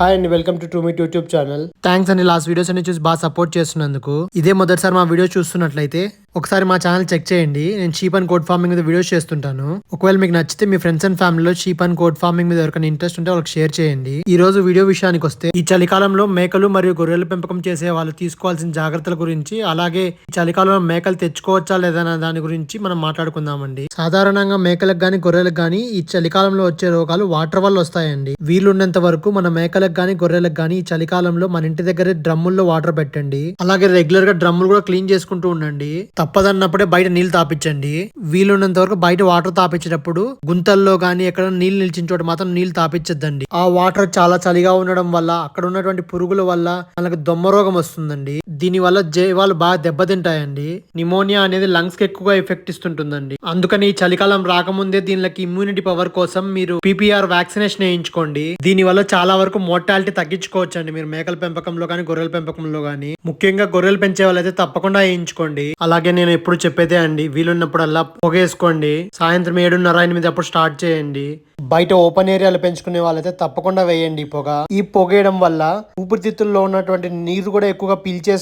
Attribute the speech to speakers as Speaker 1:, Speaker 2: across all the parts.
Speaker 1: Hi and welcome to మీ YouTube channel thanks అండి last videos అన్ని చూసి బాగా సపోర్ట్ చేస్తున్నందుకు. ఇదే మొదటిసారి మా వీడియో చూస్తున్నట్లయితే ఒకసారి మా ఛానల్ చెక్ చేయండి. నేను షీప్ అండ్ కోడ్ ఫార్మింగ్ మీద వీడియోస్ చేస్తుంటాను. ఒకవేళ మీకు నచ్చితే మీ ఫ్రెండ్స్ అండ్ ఫ్యామిలీలో షీప్ అండ్ కోడ్ ఫార్మింగ్ మీద ఎవరికైనా ఇంట్రెస్ట్ ఉంటే వాళ్ళకి షేర్ చేయండి. ఈ రోజు వీడియో విషయానికి వస్తే ఈ చలికాలంలో మేకలు మరియు గొర్రెల పెంపకం చేసే వాళ్ళు తీసుకోవాల్సిన జాగ్రత్తల గురించి అలాగే ఈ చలికాలంలో మేకలు తెచ్చుకోవచ్చా లేదా దాని గురించి మనం మాట్లాడుకుందామండి. సాధారణంగా మేకలకు గానీ గొర్రెలకు గానీ ఈ చలికాలంలో వచ్చే రోగాలు వాటర్ వల్ల వస్తాయండి. వీలున్నంత వరకు మన మేకలకు గానీ గొర్రెలకు గానీ ఈ చలికాలంలో మన ఇంటి దగ్గరే డ్రమ్ముల్లో వాటర్ పెట్టండి. అలాగే రెగ్యులర్గా డ్రమ్ములు కూడా క్లీన్ చేసుకుంటూ ఉండండి. తప్పదన్నప్పుడే బయట నీళ్ళు తాపించండి. వీలున్నంత వరకు బయట వాటర్ తాపించేటప్పుడు గుంతల్లో కానీ ఎక్కడ నీళ్ళు నిలిచిన చోట మాత్రం నీళ్ళు తాపించద్దండి. ఆ వాటర్ చాలా చలిగా ఉండడం వల్ల అక్కడ ఉన్నటువంటి పురుగుల వల్ల మనకు దొమ్మ రోగం వస్తుందండి. దీని వల్ల జీవాలు బాగా దెబ్బతింటాయండి. నిమోనియా అనేది లంగ్స్కి ఎక్కువగా ఎఫెక్ట్ ఇస్తుంటుందండి. అందుకని ఈ చలికాలం రాకముందే దీనికి ఇమ్యూనిటీ పవర్ కోసం మీరు పీపీఆర్ వ్యాక్సినేషన్ వేయించుకోండి. దీని వల్ల చాలా వరకు మోర్టాలిటీ తగ్గించుకోవచ్చు అండి మీరు మేకల పెంపకంలో కానీ గొర్రెల పెంపకంలో కానీ. ముఖ్యంగా గొర్రెలు పెంచే వాళ్ళైతే తప్పకుండా వేయించుకోండి. అలాగే నేను ఎప్పుడు చెప్పేదే అండి వీలున్నప్పుడల్లా పొగేసుకోండి. సాయంత్రం ఏడున్నర ఎనిమిది అప్పుడు స్టార్ట్ చేయండి. బయట ఓపెన్ ఏరియాలు పెంచుకునే వాళ్ళైతే తప్పకుండా వేయండి ఈ పొగ. ఈ పొగేయడం వల్ల ఊపిరితిత్తుల్లో ఉన్నటువంటి నీరు కూడా ఎక్కువగా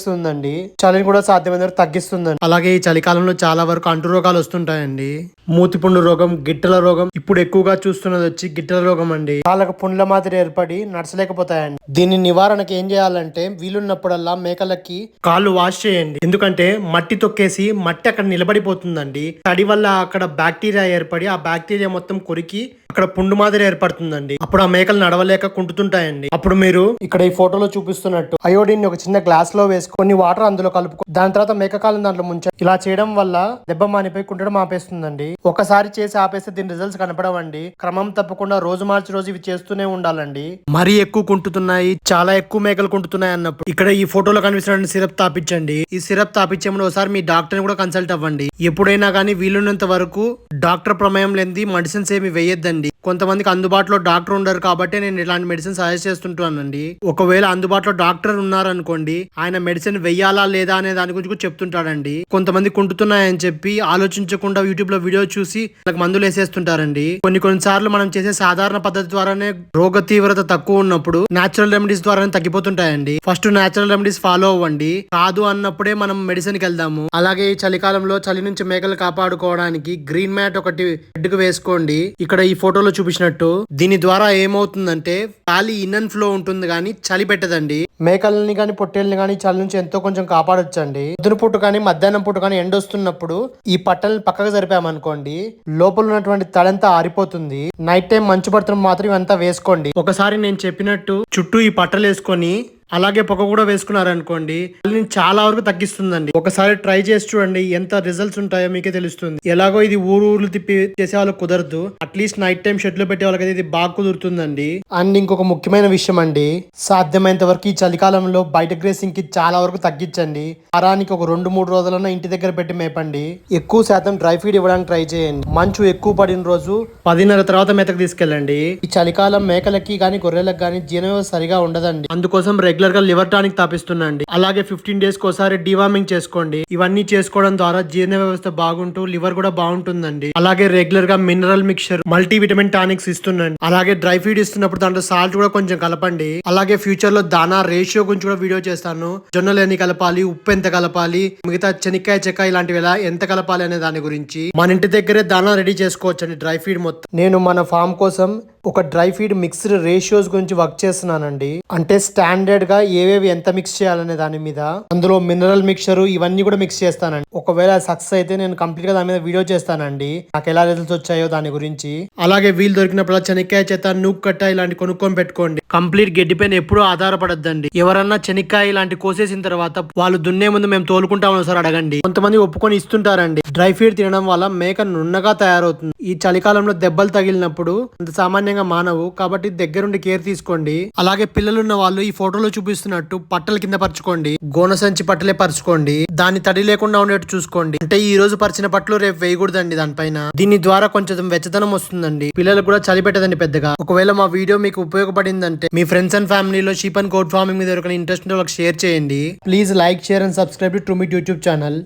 Speaker 1: పీల్చేస్తుందండి చలిని కూడా సాధ్యమైన తగ్గిస్తుందండి. అలాగే ఈ చలికాలంలో చాలా వరకు అంటు రోగాలు వస్తుంటాయండి. మూతిపుండు రోగం గిట్టల రోగం ఇప్పుడు ఎక్కువగా చూస్తున్నది వచ్చి గిట్టల రోగం అండి. కాళ్ళకు పుండ్ల మాదిరి ఏర్పడి నడచలేకపోతాయండి. దీని నివారణకి ఏం చేయాలంటే వీలున్నప్పుడల్లా మేకలకి కాళ్ళు వాష్ చేయండి. ఎందుకంటే మట్టి తొక్కేసి మట్టి అక్కడ నిలబడిపోతుందండి. తడి వల్ల అక్కడ బ్యాక్టీరియా ఏర్పడి ఆ బ్యాక్టీరియా మొత్తం కొరికి అక్కడ పుండు మాదిరి ఏర్పడుతుందండి. అప్పుడు ఆ మేకలు నడవలేక కుంటుతుంటాయండి. అప్పుడు మీరు ఇక్కడ ఈ ఫోటోలో చూపిస్తున్నట్టు అయోడిన్ ఒక చిన్న గ్లాస్లో వేసుకొని కొన్ని వాటర్ అందులో కలుపుకో దాని తర్వాత మేకకాలం దాంట్లో ముంచ ఇలా చేయడం వల్ల దెబ్బ మానిపోయి కుంటడం ఆపేస్తుందండి. ఒకసారి చేసి ఆపేస్తే దీని రిజల్ట్స్ కనపడవండి. క్రమం తప్పకుండా రోజు మార్చి రోజు ఇవి చేస్తూనే ఉండాలండి. మరీ ఎక్కువ కుంటుతున్నాయి చాలా ఎక్కువ మేకలు కుంటున్నాయి అన్నప్పుడు ఇక్కడ ఈ ఫోటోలో కనిపిస్తున్న సిరప్ తాపించండి ఈ సిరప్ తాపించే ముందు ఒకసారి మీ డాక్టర్ కూడా కన్సల్ట్ అవ్వండి. ఎప్పుడైనా కానీ వీలున్నంత వరకు డాక్టర్ ప్రమేయం లేని మెడిసిన్స్ ఏమి వేయొద్దండి. కొంతమందికి అందుబాటులో డాక్టర్ ఉండరు కాబట్టి నేను ఇలాంటి మెడిసిన్ సజెస్ట్ చేస్తుంటానండి. ఒకవేళ అందుబాటులో డాక్టర్ ఉన్నారనుకోండి ఆయన మెడిసిన్ వెయ్యాలా లేదా అనే దాని గురించి చెప్తుంటాడండి. కొంతమంది కుంటుతున్నాయని చెప్పి ఆలోచించకుండా యూట్యూబ్లో వీడియో చూసి వాళ్ళకి మందులు వేసేస్తుంటారండి. కొన్ని కొన్ని సార్లు మనం చేసే సాధారణ పద్ధతి ద్వారానే రోగ తీవ్రత తక్కువ ఉన్నప్పుడు నాచురల్ రెమెడీస్ ద్వారానే తగ్గిపోతుంటాయండి. ఫస్ట్ నాచురల్ రెమెడీస్ ఫాలో అవ్వండి. కాదు అన్నప్పుడే మనం మెడిసిన్కి వెళ్దాము. అలాగే ఈ చలికాలంలో చలి నుంచి మేకలు కాపాడుకోవడానికి గ్రీన్ మ్యాట్ ఒకటి బెడ్కు వేసుకోండి. ఇక్కడ ఈ ఫోటోలో చూపించినట్టు దీని ద్వారా ఏమవుతుందంటే గాలి ఇన్ అండ్ ఫ్లో ఉంటుంది కానీ చలి పెట్టదండి. మేకల్ని కానీ పొట్టేళ్ళని కానీ చలి నుంచి ఎంతో కొంచెం కాపాడొచ్చండి. పొద్దున పూట కానీ మధ్యాహ్నం పూట కానీ ఎండ వస్తున్నప్పుడు ఈ పట్టల్ని పక్కకు జరిపామనుకోండి లోపల ఉన్నటువంటి తడంతా ఆరిపోతుంది. నైట్ టైం మంచు పడుతున్న మాత్రం ఇవంతా వేసుకోండి. ఒకసారి నేను చెప్పినట్టు చుట్టూ ఈ పట్టలు వేసుకొని అలాగే పొగ కూడా వేసుకున్నారనుకోండి చలిని చాలా వరకు తగ్గిస్తుందండి. ఒకసారి ట్రై చేసి చూడండి ఎంత రిజల్ట్స్ ఉంటాయో మీకే తెలుస్తుంది. ఎలాగో ఇది ఊరు ఊర్లు తిప్పి చేసే వాళ్ళకి కుదరదు. అట్లీస్ట్ నైట్ టైం షెడ్లో పెట్టే వాళ్ళకి ఇది బాగా కుదురుతుందండి. అండ్ ఇంకొక ముఖ్యమైన విషయం అండి సాధ్యమైనంత వరకు ఈ చలికాలంలో బయట గ్రేసింగ్కి చాలా వరకు తగ్గించండి. వారానికి ఒక రెండు మూడు రోజులన్నా ఇంటి దగ్గర పెట్టి మేపండి. ఎక్కువ శాతం డ్రై ఫీడ్ ఇవ్వడానికి ట్రై చేయండి. మంచు ఎక్కువ పడిన రోజు పదిన్నర తర్వాత మేతకు తీసుకెళ్ళండి. ఈ చలికాలం మేకలకి కానీ గొర్రెలకు కానీ జీర్ణ వ్యవస్థ సరిగా ఉండదండి. అందుకోసం రెగ్యులర్గా లివర్ టానిక్ తాపిస్తున్నాండి అలాగే ఫిఫ్టీన్ డేస్కి ఒకసారి డివార్మింగ్ చేసుకోండి. ఇవన్నీ చేసుకోవడం ద్వారా జీర్ణ వ్యవస్థ బాగుంటూ లివర్ కూడా బాగుంటుందండి. అలాగే రెగ్యులర్గా mineral mixture multi vitamin tonics ఇస్తున్నాండి అలాగే డ్రై ఫీడ్ ఇస్తున్నప్పుడు దాంట్లో సాల్ట్ కూడా కొంచెం కలపండి. అలాగే ఫ్యూచర్లో దానా రేషియో గురించి కూడా వీడియో చేస్తాను. జొన్నలు ఎన్ని కలపాలి ఉప్పు ఎంత కలపాలి మిగతా చెనిక్కాయ చెక్క ఇలాంటివి ఎలా ఎంత కలపాలి అనే దాని గురించి మన ఇంటి దగ్గరే దానా రెడీ చేసుకోవచ్చండి డ్రై ఫీడ్ మొత్తం. నేను మన ఫామ్ కోసం ఒక డ్రై ఫీడ్ మిక్స్డ్ రేషియోస్ గురించి వర్క్ చేస్తున్నానండి. అంటే స్టాండర్డ్గా ఏవేవి ఎంత మిక్స్ చేయాలనే దాని మీద. అందులో మినరల్ మిక్చర్ ఇవన్నీ కూడా మిక్స్ చేస్తానండి. ఒకవేళ సక్సెస్ అయితే నేను కంప్లీట్గా దాని మీద వీడియో చేస్తానండి. నాకు ఎలా రిజల్ట్స్ వచ్చాయో దాని గురించి. అలాగే వీలు దొరికినప్పుడు చెనక్కాయ చేత నూక్ కట్ట ఇలాంటి కొనుక్కొని పెట్టుకోండి. కంప్లీట్ గడ్డి పైన ఎప్పుడూ ఆధారపడద్దండి. ఎవరన్నా చెనిక్కాయ ఇలాంటి కోసేసిన తర్వాత వాళ్ళు దున్నే ముందు మేము తోలుకుంటామని సార్ అడగండి. కొంతమంది ఒప్పుకొని ఇస్తుంటారండి. డ్రై ఫీడ్ తినడం వల్ల మేక నున్నగా తయారవుతుంది. ఈ చలికాలంలో దెబ్బలు తగిలినప్పుడు అంత సామాన్యంగా మానవు కాబట్టి దగ్గరుండి కేర్ తీసుకోండి. అలాగే పిల్లలున్న వాళ్ళు ఈ ఫోటోలో చూపిస్తున్నట్టు పట్టల కింద పరచుకోండి. గోన సంచి పట్టలే పరచుకోండి. దాన్ని తడి లేకుండా ఉండేట్టు చూసుకోండి. అంటే ఈ రోజు పరిచిన పట్లు రేపు వేయకూడదండి దానిపైన. దీని ద్వారా కొంచెం వెచ్చదనం వస్తుందండి. పిల్లలకు కూడా చలి పెట్టదండి పెద్దగా. ఒకవేళ మా వీడియో మీకు ఉపయోగపడిందంటే మీ ఫ్రెండ్స్ అండ్ ఫ్యామిలీలో షీప్ అండ్ కోడ్ ఫార్మింగ్ మీద ఎవరికైనా ఇంట్రెస్ట్ ఉంటే వాళ్ళకి షేర్ చేయండి. Please like share and subscribe to meet YouTube channel.